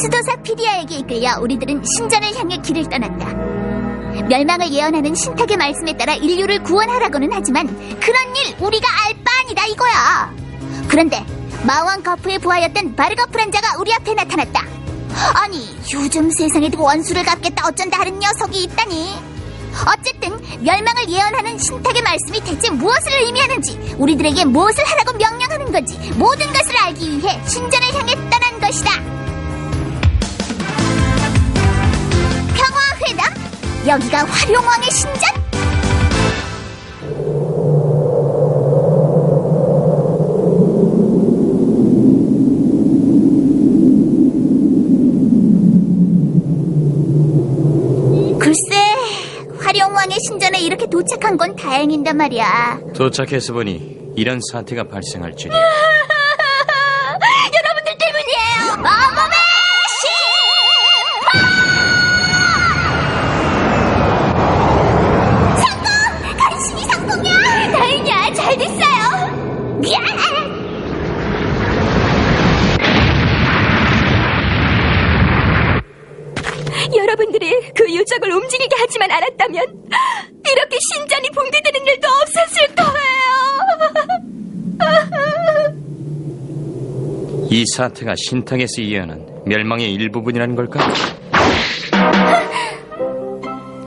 수도사 피디아에게 이끌려 우리들은 신전을 향해 길을 떠난다. 멸망을 예언하는 신탁의 말씀에 따라 인류를 구원하라고는 하지만 그런 일 우리가 알 바 아니다 이거야. 그런데 마왕 거프의 부하였던 바르거프 란 자가 우리 앞에 나타났다. 아니 요즘 세상에도 원수를 갚겠다 어쩐다 하는 녀석이 있다니. 어쨌든 멸망을 예언하는 신탁의 말씀이 대체 무엇을 의미하는지 우리들에게 무엇을 하라고 명령하는 건지 모든 것을 알기 위해 신전을 향해 떠난 것이다. 여기가 화룡왕의 신전? 글쎄, 화룡왕의 신전에 이렇게 도착한 건 다행인단 말이야. 도착해서 보니 이런 사태가 발생할 줄이야. 하지만 않았다면 이렇게 신전이 붕괴되는 일도 없었을 거예요. 이 사태가 신탁에서 예언한 멸망의 일부분이라는 걸까?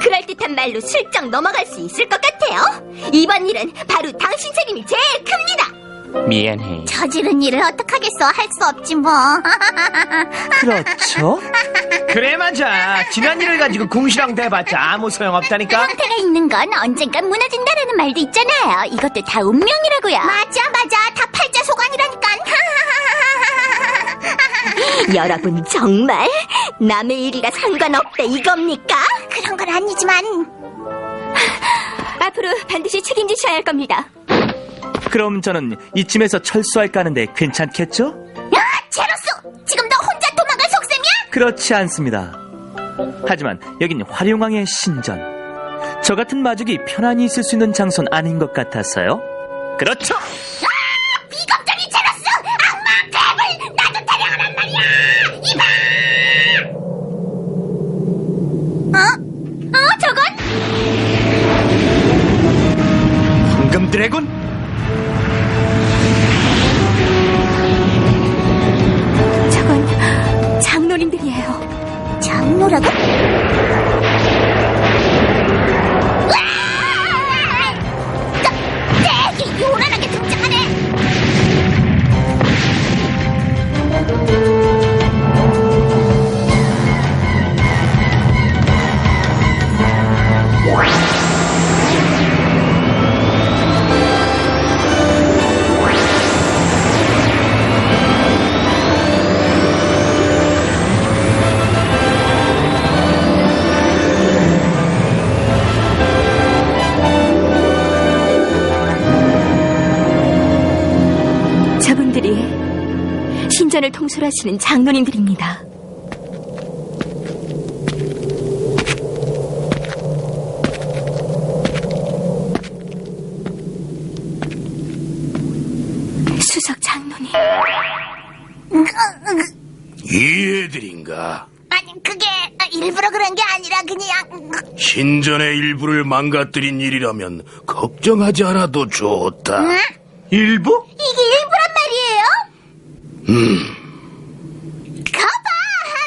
그럴듯한 말로 슬쩍 넘어갈 수 있을 것 같아요. 이번 일은 바로 당신 책임이 제일 큽니다. 미안해. 저지른 일을 어떡하겠어. 할 수 없지 뭐. 그렇죠? 그래 맞아 지난 일을 가지고 궁시렁 대봤자 아무 소용없다니까 상태가 있는 건 언젠간 무너진다라는 말도 있잖아요. 이것도 다 운명이라고요. 맞아, 맞아. 다 팔자 소관이라니까. 여러분 정말 남의 일이라 상관없다 이겁니까? 그런 건 아니지만. 앞으로 반드시 책임지셔야 할 겁니다. 그럼 저는 이쯤에서 철수할까 하는데 괜찮겠죠? 야, 제로스! 지금 너 혼자 도망갈 속셈이야? 그렇지 않습니다 하지만 여긴 화룡왕의 신전 저 같은 마족이 편안히 있을 수 있는 장소는 아닌 것 같아서요 그렇죠 통솔하시는 장로님들입니다. 수석 장로님. 이 애들인가? 아니, 그게 일부러 그런 게 아니라 그냥... 신전의 일부를 망가뜨린 일이라면 걱정하지 않아도 좋다. 일부? 이게 일부란 말이에요? 음. 거봐!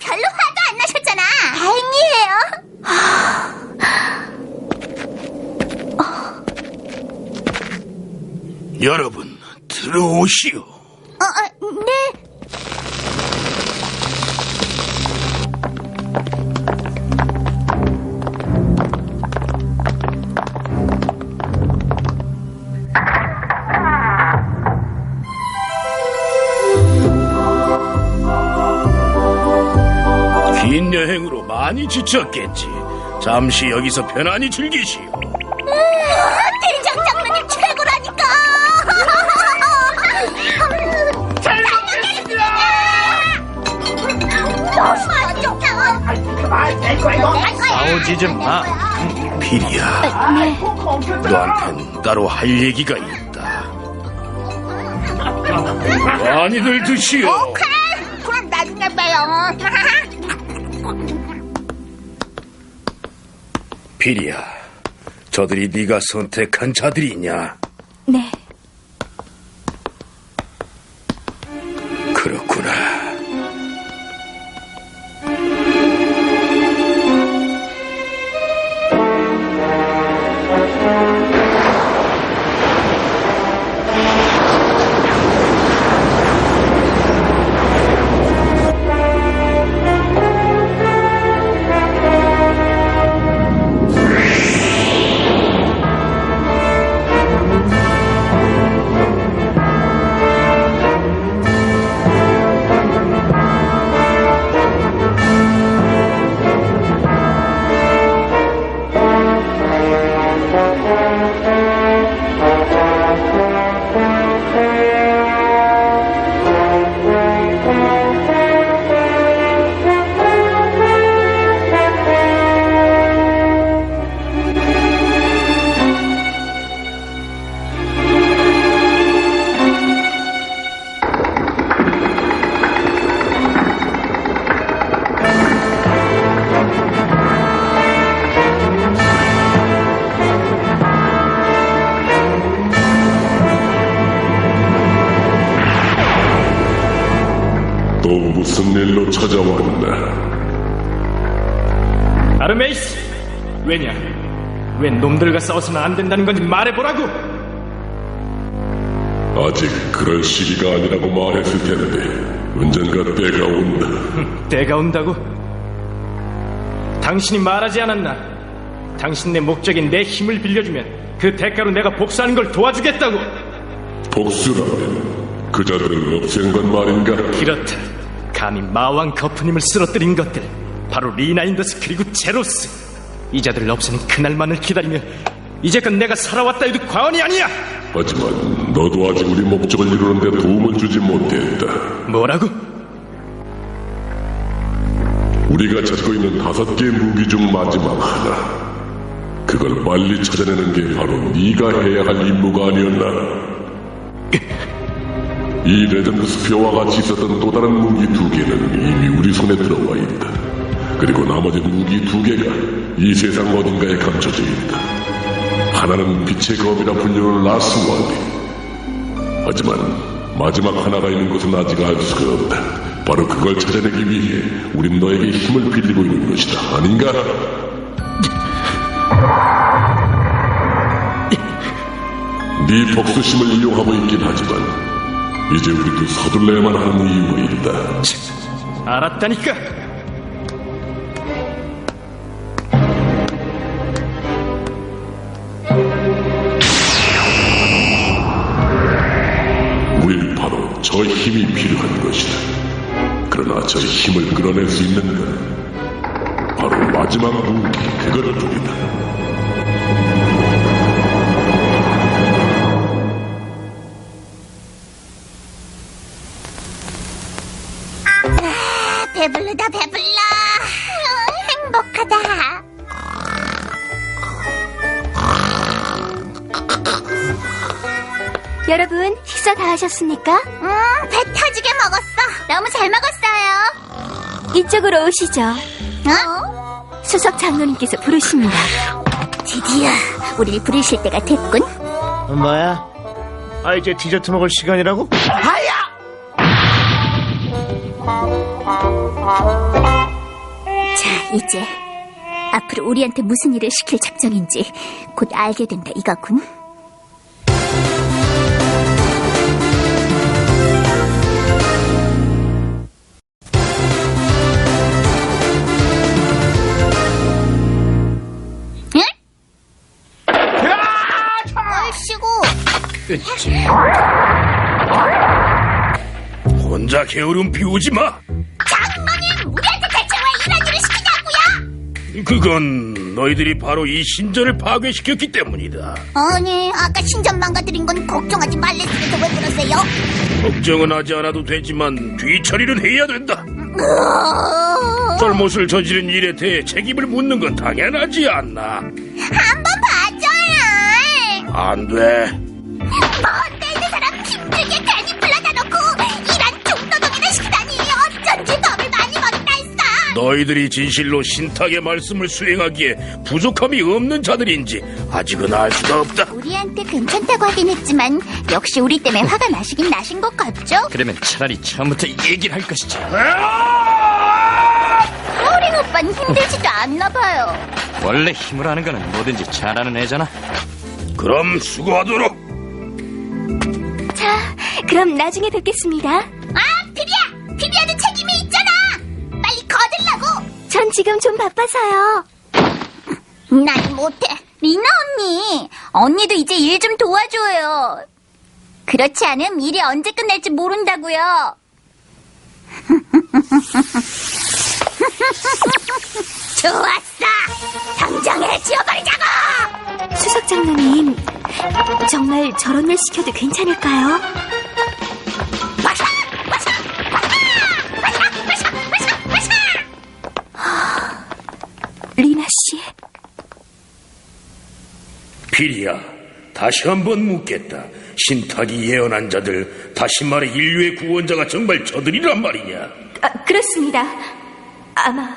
별로 화도 안 나셨잖아. 다행이에요. 여러분, 들어오시오. 어, 어, 네. 긴 여행으로 많이 지쳤겠지. 잠시 여기서 편안히 즐기시오. 싸우지 좀 마. 피리야, 너한텐 따로 할 얘기가 있다. 많이들 드시오. 그럼 나중에. 해주세요. 피리야, 저들이 네가 선택한 자들이냐? 네. 왜 놈들과 싸워서는 안 된다는 건지 말해보라고! 아직 그럴 시기가 아니라고 말했을 텐데 언젠가 때가 온다. 때가 온다고? 당신이 말하지 않았나? 당신네 목적인 내 힘을 빌려주면 그 대가로 내가 복수하는 걸 도와주겠다고! 복수라면 그 자들을 없앤 건 말인가? 그렇다. 감히 마왕 거프님을 쓰러뜨린 것들. 바로 리나인더스 그리고 제로스. 이 자들을 없애는 그날만을 기다리며 이제껏 내가 살아왔다 해도 과언이 아니야! 하지만 너도 아직 우리 목적을 이루는데 도움을 주지 못했다. 뭐라고? 우리가 찾고 있는 다섯 개의 무기 중 마지막 하나. 그걸 빨리 찾아내는 게 바로 네가 해야 할 임무가 아니었나? 이 레전드 스피어와 같이 있었던 또 다른 무기 두 개는 이미 우리 손에 들어와 있다. 그리고 나머지 무기 두 개가 이 세상 어딘가에 감춰져 있다. 하나는 빛의 검이라 불리는 라스월드. 하지만 마지막 하나가 있는 곳은 아직 알 수가 없다. 바로 그걸 찾아내기 위해 우린 너에게 힘을 빌리고 있는 것이다. 아닌가? 네 복수심을 이용하고 있긴 하지만 이제 우리도 서둘러야만 하는 이유가 있다. 알았다니까! 저 힘이 필요한 것이다. 그러나 저 힘을 끌어낼 수 있는 건 바로 마지막 무기 그것뿐이다. 여러분, 식사 다 하셨습니까? 음, 배 터지게 먹었어. 너무 잘 먹었어요. 이쪽으로 오시죠. 어? 수석 장로님께서 부르십니다. 드디어 우리를 부르실 때가 됐군. 뭐야? 아 이제 디저트 먹을 시간이라고? 자, 이제 앞으로 우리한테 무슨 일을 시킬 작정인지 곧 알게 된다 이거군. 게으름 피우지 마. 장모님 우리한테 대체 왜 이런 일을 시키냐고요? 그건 너희들이 바로 이 신전을 파괴시켰기 때문이다. 아니 아까 신전 망가뜨린 건 걱정하지 말랬으면서 왜 그러세요? 걱정은 하지 않아도 되지만 뒤처리는 해야 된다. 어... 잘못을 저지른 일에 대해 책임을 묻는 건 당연하지 않나. 한번 봐줘요. 안 돼. 뭔 너희들이 진실로 신탁의 말씀을 수행하기에 부족함이 없는 자들인지 아직은 알 수가 없다. 우리한테 괜찮다고 하긴 했지만 역시 우리 때문에 화가 나시긴 나신 것 같죠? 그러면 차라리 처음부터 얘기를 할 것이지. 어린 오빠는 힘들지도 않나 봐요. 원래 힘을 하는 거는 뭐든지 잘하는 애잖아. 그럼 수고하도록. 자, 그럼 나중에 뵙겠습니다. 아, 피비야! 피비야도 전 지금 좀 바빠서요. 난 못해. 리나 언니! 언니도 이제 일 좀 도와줘요. 그렇지 않으면 일이 언제 끝날지 모른다고요. 좋았어! 당장 해 지워버리자고! 수석 장로님, 정말 저런 일 시켜도 괜찮을까요? 피리야, 다시 한번 묻겠다. 신탁이 예언한 자들, 다시 말해 인류의 구원자가 정말 저들이란 말이냐? 아, 그렇습니다. 아마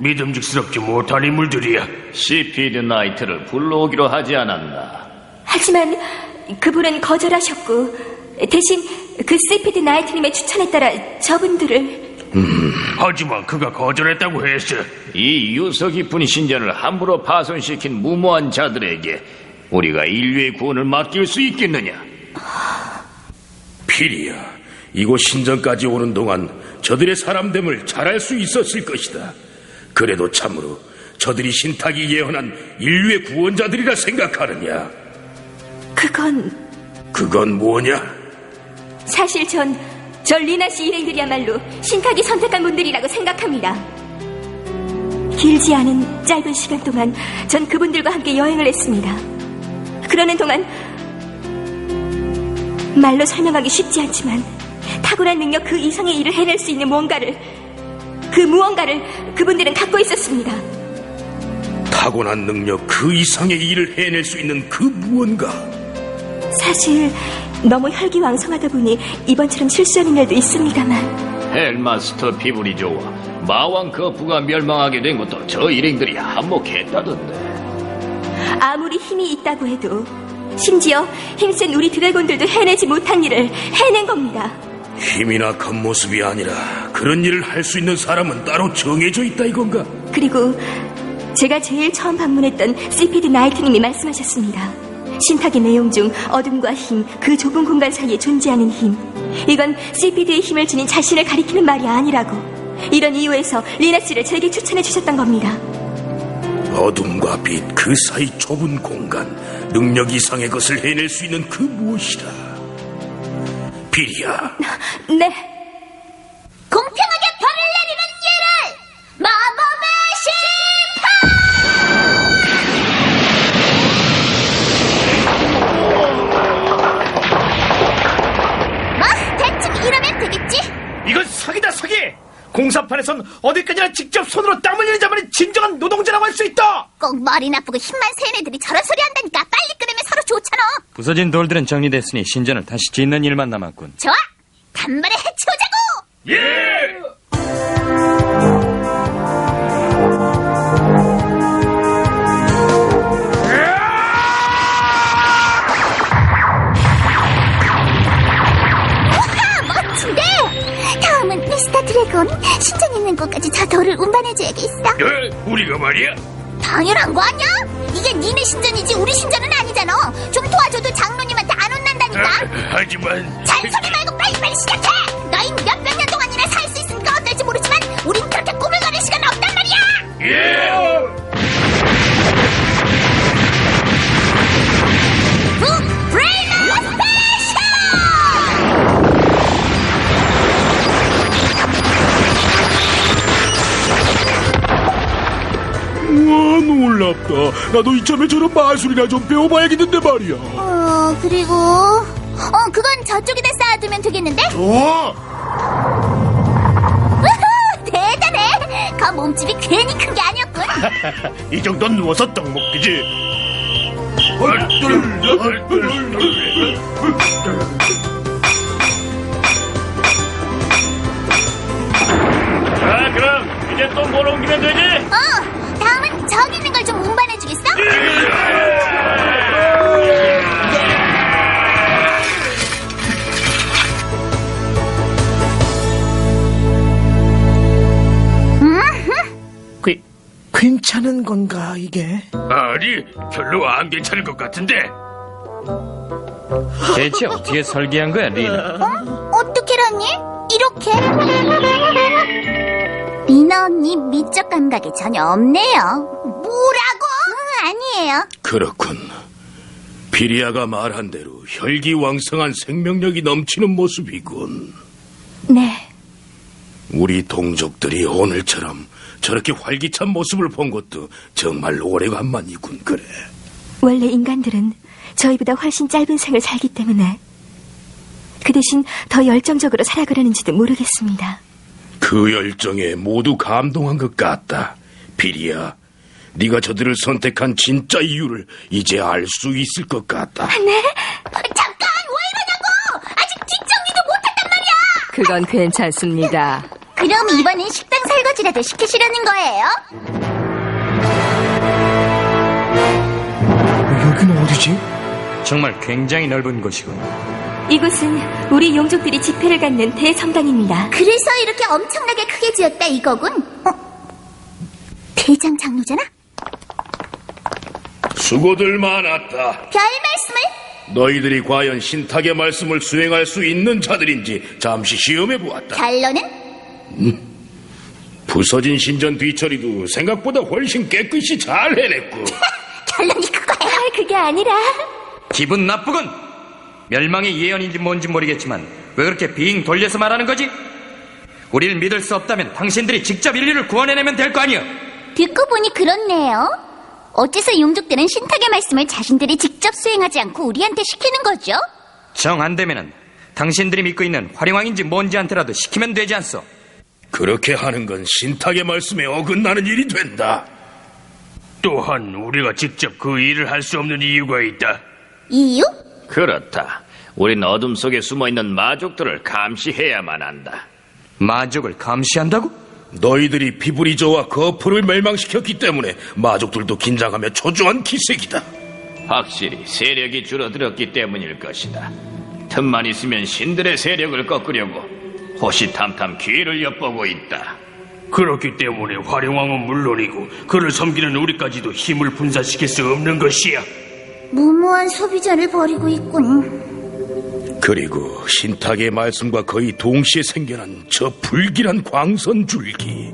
믿음직스럽지 못한 인물들이야. 시피드 나이트를 불러오기로 하지 않았나? 하지만 그분은 거절하셨고 대신 그 시피드 나이트님의 추천에 따라 저분들을 하지만 그가 거절했다고 했어. 이 유서 깊은 신전을 함부로 파손시킨 무모한 자들에게 우리가 인류의 구원을 맡길 수 있겠느냐? 피리야, 이곳 신전까지 오는 동안 저들의 사람됨을 잘할 수 있었을 것이다. 그래도 참으로 저들이 신탁이 예언한 인류의 구원자들이라 생각하느냐? 그건 그건 뭐냐? 사실 전, 저 리나 씨 일행들이야말로 신탁이 선택한 분들이라고 생각합니다. 길지 않은 짧은 시간 동안 전 그분들과 함께 여행을 했습니다. 그러는 동안 말로 설명하기 쉽지 않지만 탁월한 능력 그 이상의 일을 해낼 수 있는 뭔가를 그 무언가를 그분들은 갖고 있었습니다. 타고난 능력 그 이상의 일을 해낼 수 있는 그 무언가. 사실 너무 혈기왕성하다 보니 이번처럼 실수하는 일도 있습니다만 헬마스터 피부리조와 마왕 거프가 멸망하게 된 것도 저 일행들이 한몫했다던데. 아무리 힘이 있다고 해도 심지어 힘센 우리 드래곤들도 해내지 못한 일을 해낸 겁니다. 힘이나 겉모습이 아니라 그런 일을 할 수 있는 사람은 따로 정해져 있다 이건가? 그리고 제가 제일 처음 방문했던 시피드 나이트님이 말씀하셨습니다. 신탁의 내용 중 어둠과 힘, 그 좁은 공간 사이에 존재하는 힘. 이건 시피드의 힘을 지닌 자신을 가리키는 말이 아니라고. 이런 이유에서 리나 씨를 제게 추천해 주셨던 겁니다. 어둠과 빛 그 사이 좁은 공간 능력 이상의 것을 해낼 수 있는 그 무엇이라 비리야. 네. 공평 공사판에선 어디까지나 직접 손으로 땀 흘리는 자만이 진정한 노동자라고 할 수 있다. 꼭 머리 나쁘고 힘만 센 애들이 저런 소리 한다니까 빨리 끓으면 서로 좋잖아 부서진 돌들은 정리됐으니 신전을 다시 짓는 일만 남았군. 좋아 단번에 해치우자고 우 드래곤 신전 있는 곳까지 저 돌을 운반해줘야겠어 어, 우리가 말이야 당연한 거 아니야? 이게 니네 신전이지 우리 신전은 아니잖아 좀 도와줘도 장로님한테 안 혼난다니까 하지만 잔소리 말고 빨리빨리 시작해! 너희 몇백 년 동안이나 살 수 있으니까 어떨지 모르지만 우린 그렇게 꿈을 가릴 시간 없단 말이야! 북 놀랍다 나도 이참에 저런 마술이나 좀 배워봐야겠는데 말이야 어, 그리고... 어, 그건 저쪽에다 쌓아두면 되겠는데? 오, 우후, 대단해! 그 몸집이 괜히 큰 게 아니었군! 이 정도는 누워서 떡 먹기지. 자, 그럼 이제 이제 또뭘 옮기면 되지? 어, 그, 괜찮은 건가 이게? 아니, 별로 안 괜찮을 것 같은데. 대체 어떻게 설계한 거야, 리나? 어떻게라니? 이렇게? 리나 언니 미적 감각이 전혀 없네요. 뭐라 아니에요. 그렇군. 비리아가 말한 대로 혈기왕성한 생명력이 넘치는 모습이군. 네, 우리 동족들이 오늘처럼 저렇게 활기찬 모습을 본 것도 정말 오래간만이군, 그래. 원래 인간들은 저희보다 훨씬 짧은 생을 살기 때문에 그 대신 더 열정적으로 살아가려는지도 모르겠습니다. 그 열정에 모두 감동한 것 같다. 비리야, 네가 저들을 선택한 진짜 이유를 이제 알 수 있을 것 같다. 어, 잠깐! 왜 이러냐고! 아직 뒷정리도 못했단 말이야! 그건 괜찮습니다. 그럼 이번엔 식당 설거지라도 시키시려는 거예요? 여기는 어디지? 정말 굉장히 넓은 곳이군. 이곳은 우리 용족들이 집회를 갖는 대성당입니다. 그래서 이렇게 엄청나게 크게 지었다 이거군? 어? 대장 장로잖아? 수고들 많았다. 별 말씀을? 너희들이 과연 신탁의 말씀을 수행할 수 있는 자들인지 잠시 시험해 보았다. 결론은? 부서진 신전 뒤처리도 생각보다 훨씬 깨끗이 잘 해냈고. 결론이 그거야. 아, 그게 아니라 기분 나쁘군! 멸망의 예언인지 뭔지 모르겠지만 왜 그렇게 빙 돌려서 말하는 거지? 우리를 믿을 수 없다면 당신들이 직접 인류를 구원해내면 될 거 아니야? 듣고 보니 그렇네요. 어째서 용족들은 신탁의 말씀을 자신들이 직접 수행하지 않고 우리한테 시키는 거죠? 정 안 되면은 당신들이 믿고 있는 활용왕인지 뭔지한테라도 시키면 되지 않소? 그렇게 하는 건 신탁의 말씀에 어긋나는 일이 된다. 또한 우리가 직접 그 일을 할 수 없는 이유가 있다. 이유? 그렇다. 우린 어둠 속에 숨어 있는 마족들을 감시해야만 한다. 마족을 감시한다고? 너희들이 비브리저와 거풀을 멸망시켰기 때문에 마족들도 긴장하며 초조한 기색이다. 확실히 세력이 줄어들었기 때문일 것이다. 틈만 있으면 신들의 세력을 꺾으려고 호시탐탐 기회를 엿보고 있다. 그렇기 때문에 활용왕은 물론이고 그를 섬기는 우리까지도 힘을 분산시킬 수 없는 것이야. 무모한 소비자를 버리고 있군. 그리고 신탁의 말씀과 거의 동시에 생겨난 저 불길한 광선 줄기.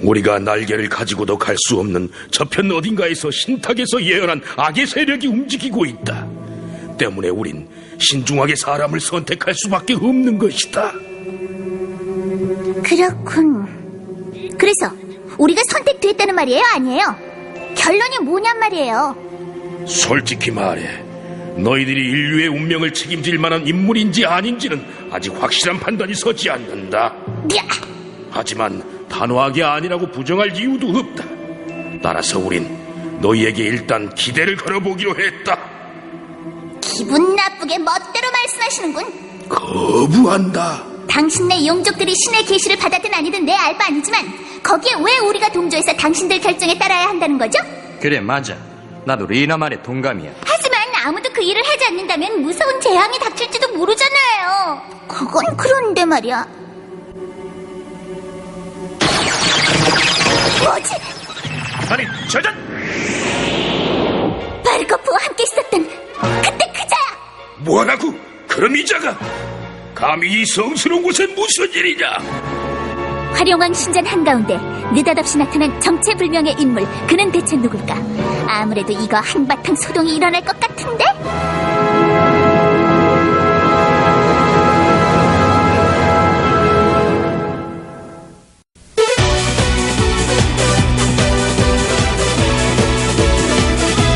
우리가 날개를 가지고도 갈 수 없는 저편 어딘가에서 신탁에서 예언한 악의 세력이 움직이고 있다. 때문에 우린 신중하게 사람을 선택할 수밖에 없는 것이다. 그렇군. 그래서 우리가 선택됐다는 말이에요, 아니에요? 결론이 뭐냔 말이에요. 솔직히 말해, 너희들이 인류의 운명을 책임질 만한 인물인지 아닌지는 아직 확실한 판단이 서지 않는다. 야, 하지만 단호하게 아니라고 부정할 이유도 없다. 따라서 우린 너희에게 일단 기대를 걸어보기로 했다. 기분 나쁘게 멋대로 말씀하시는군. 거부한다. 당신네 용족들이 신의 계시를 받았든 아니든 내 알 바 아니지만 거기에 왜 우리가 동조해서 당신들 결정에 따라야 한다는 거죠? 그래 맞아. 나도 리나 말에 동감이야. 하지만 아무도 그 일을 하지 않는다면 무서운 재앙이 닥칠지도 모르잖아요. 그건 그런데 말이야. 뭐지? 아니, 저전! 바르코프와 함께 있었던 그때 그자야! 뭐라고? 그럼 이자가 감히 이 성스러운 곳에 무슨 일이냐? 활용왕 신전 한가운데 느닷없이 나타난 정체불명의 인물 그는 대체 누굴까? 아무래도 이거 한바탕 소동이 일어날 것 같은데?